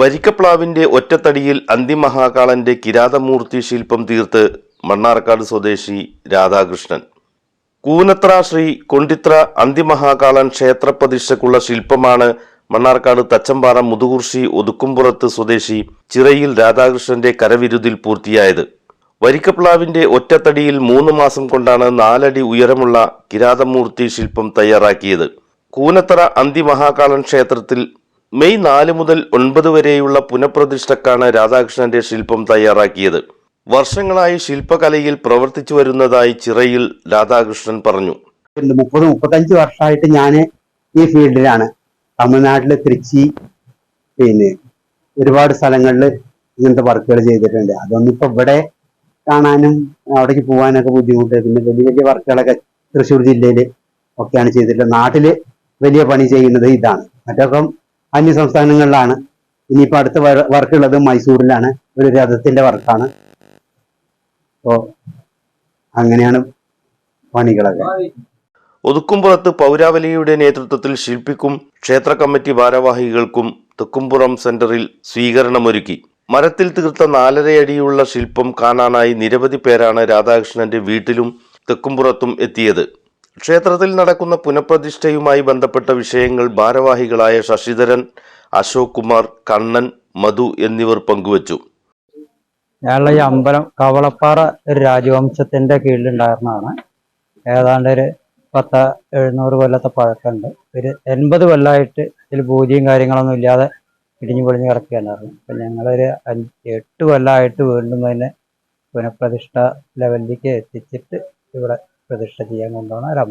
വരിക്കപ്ലാവിന്റെ ഒറ്റത്തടിയിൽ അന്തിമഹാകാളന്റെ കിരാതമൂർത്തി ശില്പം തീർത്ത് മണ്ണാർക്കാട് സ്വദേശി രാധാകൃഷ്ണൻ. കൂനത്ര ശ്രീ കൊണ്ടിത്ര അന്തിമഹാകാളൻ ക്ഷേത്രപ്രതിഷ്ഠക്കുള്ള ശില്പമാണ് മണ്ണാർക്കാട് തച്ചമ്പാറ മുതുകുർശി ഒതുക്കുംപുറത്ത് സ്വദേശി ചിറയിൽ രാധാകൃഷ്ണന്റെ കരവിരുതിൽ പൂർത്തിയായത്. വരിക്കപ്ലാവിന്റെ ഒറ്റത്തടിയിൽ മൂന്ന് മാസം കൊണ്ടാണ് നാലടി ഉയരമുള്ള കിരാതമൂർത്തി ശില്പം തയ്യാറാക്കിയത്. കൂനത്തറ അന്തിമഹാകാളൻ ക്ഷേത്രത്തിൽ മെയ് നാല് മുതൽ ഒൻപത് വരെയുള്ള പുനഃപ്രതിഷ്ഠക്കാണ് രാധാകൃഷ്ണന്റെ ശില്പം തയ്യാറാക്കിയത്. വർഷങ്ങളായി ശില്പകലയിൽ പ്രവർത്തിച്ചു വരുന്നതായി ചിറയിൽ രാധാകൃഷ്ണൻ പറഞ്ഞു. മുപ്പത് മുപ്പത്തഞ്ച് വർഷമായിട്ട് ഞാൻ ഈ ഫീൽഡിലാണ്. തമിഴ്നാട്ടിലെ തിരുച്ചി പിന്നെ ഒരുപാട് സ്ഥലങ്ങളിൽ ഇങ്ങനത്തെ വർക്കുകൾ ചെയ്തിട്ടുണ്ട്. അതൊന്നും ഇപ്പൊ ഇവിടെ കാണാനും അവിടേക്ക് പോകാനൊക്കെ ബുദ്ധിമുട്ട്. പിന്നെ വലിയ വലിയ വർക്കുകളൊക്കെ തൃശ്ശൂർ ജില്ലയിൽ ഒക്കെയാണ് ചെയ്തിട്ടുള്ളത്. നാട്ടിൽ വലിയ പണി ചെയ്യുന്നത് ഇതാണ്. മറ്റൊക്കെ അന്യ സംസ്ഥാനങ്ങളിലാണ് ഇനിയിപ്പോ അടുത്ത വർക്ക് ഉള്ളത് മൈസൂരിലാണ്. ഒരു രഥത്തിന്റെ വർക്കാണ്. അപ്പോ അങ്ങനെയാണ് പണികളൊക്കെ. ഒതുക്കുംപുറത്ത് പൗരാവലിയുടെ നേതൃത്വത്തിൽ ശില്പിക്കും ക്ഷേത്ര കമ്മിറ്റി ഭാരവാഹികൾക്കും തെക്കുംപുറം സെന്ററിൽ സ്വീകരണമൊരുക്കി. മരത്തിൽ തീർത്ത നാലരയടിയുള്ള ശില്പം കാണാനായി നിരവധി പേരാണ് രാധാകൃഷ്ണന്റെ വീട്ടിലും തെക്കുംപുറത്തും എത്തിയത്. ക്ഷേത്രത്തിൽ നടക്കുന്ന പുനഃപ്രതിഷ്ഠയുമായി ബന്ധപ്പെട്ട വിഷയങ്ങൾ ഭാരവാഹികളായ ശശിധരൻ അശോക് കുമാർ കണ്ണൻ മധു എന്നിവർ പങ്കുവച്ചു. ഞങ്ങളുടെ ഈ അമ്പലം കവളപ്പാറ ഒരു രാജവംശത്തിന്റെ കീഴിലുണ്ടായിരുന്നതാണ്. ഏതാണ്ട് ഒരു പത്ത് എഴുന്നൂറ് കൊല്ലത്തെ പഴക്കമുണ്ട്. ഒരു എൺപത് കൊല്ലമായിട്ട് ഇതിൽ പൂജയും കാര്യങ്ങളൊന്നും ഇല്ലാതെ ഇടിഞ്ഞു പൊളിഞ്ഞ് കിടക്കുകയുണ്ടായിരുന്നു അപ്പം ഞങ്ങളൊരു അഞ്ച് എട്ട് കൊല്ലമായിട്ട് വീണ്ടും അതിനെ പുനഃപ്രതിഷ്ഠ ലെവലിലേക്ക് എത്തിച്ചിട്ട് ഇവിടെ പ്രതിഷ്ഠ ചെയ്യാൻ കൊണ്ടുപോകുന്ന ഒരു